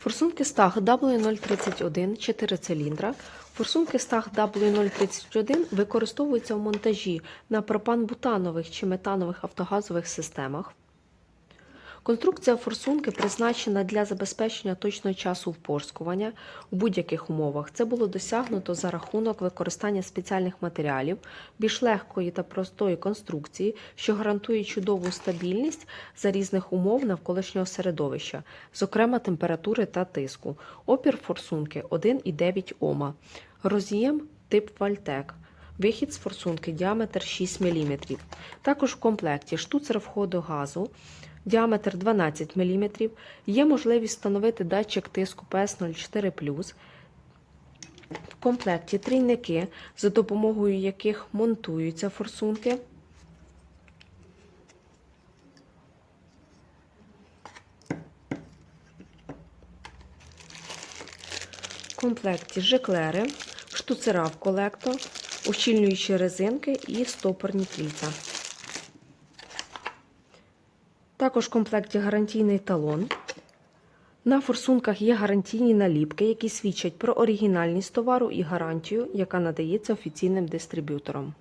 Форсунки стаг W031 4 циліндра. Форсунки стаг W031 використовуються в монтажі на пропан-бутанових чи метанових автогазових системах. Конструкція форсунки призначена для забезпечення точного часу впорскування у будь-яких умовах. Це було досягнуто за рахунок використання спеціальних матеріалів, більш легкої та простої конструкції, що гарантує чудову стабільність за різних умов навколишнього середовища, зокрема температури та тиску. Опір форсунки 1,9 Ома. Роз'єм тип Вальтек. Вихід з форсунки діаметр 6 мм. Також в комплекті штуцер входу газу діаметр 12 мм. Є можливість встановити датчик тиску PS04+. В комплекті трійники, за допомогою яких монтуються форсунки. В комплекті жиклери, штуцера в колектор, ущільнюючі резинки і стопорні кільця. Також в комплекті гарантійний талон. На форсунках є гарантійні наліпки, які свідчать про оригінальність товару і гарантію, яка надається офіційним дистриб'ютором.